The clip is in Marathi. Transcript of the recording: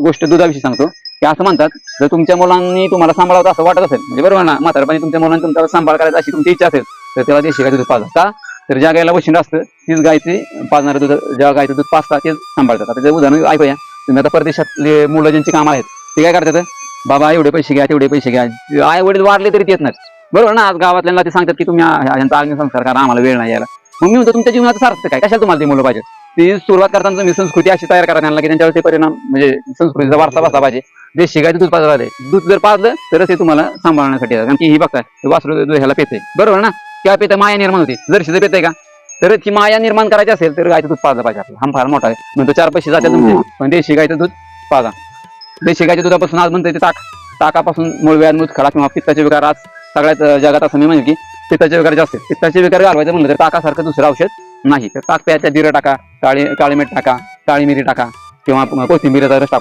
गोष्ट दुधाविषयी सांगतो. की असं म्हणतात जर तुमच्या मुलांनी तुम्हाला सांभाळावं असं वाटत असेल म्हणजे बरोबर ना म्हातारपणी तुमच्या मुलांनी तुमचा सांभाळ करायचा अशी तुमची इच्छा असेल तर तेव्हा देशी गायचं दूध पाजा का? तर ज्या गायला वशिंड असतं तीच गायची पाजणारं दूध ज्या गायचं दूध पाजतात तेच सांभाळतात. आता उदाहरण ऐकूया. तुम्ही आता परदेशातले मुलं ज्यांची कामं आहेत ते काय करतात? बाबा एवढे पैसे घ्या तेवढे पैसे घ्या. आई वडील वाढले तरी येत नाही बरोबर ना आज गावातल्यांना ते सांगतात की तुम्ही यांचा अग्निसंस्कार करा आम्हाला वेळ नाही यायला. मग मी म्हणतो तुमच्या जीवनाचं सार्थक काय? कशाला तुम्हाला ती मुलं पाहिजे ती सुरुवात करताना तुम्ही संस्कृती अशी तयार करा त्यांना की त्यांच्यावर ते परिणाम म्हणजे संस्कृतीचा वारसा बसला पाहिजे. जे शिकायचं दूध पाजलं आहे दूध जर पाजलं तरच ते तुम्हाला सांभाळण्यासाठी. कारण की ही बघताय हे वासरू दूध ह्याला पेते. बरोबर ना? त्या पेते माया निर्माण होते. जर शिजं पेते का तर ती माया निर्माण करायची असेल तर गायचं दूध पाजलं पाहिजे आपलं हा फार मोठा आहे. म्हणतो चार पैसे जाते तुमचे. पण देशी गायचं दूध पाजा. देशी गायच्या दुधापासून आज म्हणते ते ताक. ताकापासून मूळव्याध मुतखडा किंवा पित्ताचे विकार आज सगळ्यात जगात असं मी म्हणजे की पित्ताचे विकार जास्त आहेत. पित्ताचे विकार घालवायचं म्हणलं तर ताकासारखं दुसरं औषध नाही तर ताक प्याच्या जिरं टाका काळी काळी मीठ टाका काळी मिरी टाका किंवा कोथिंबीरचा रस टाका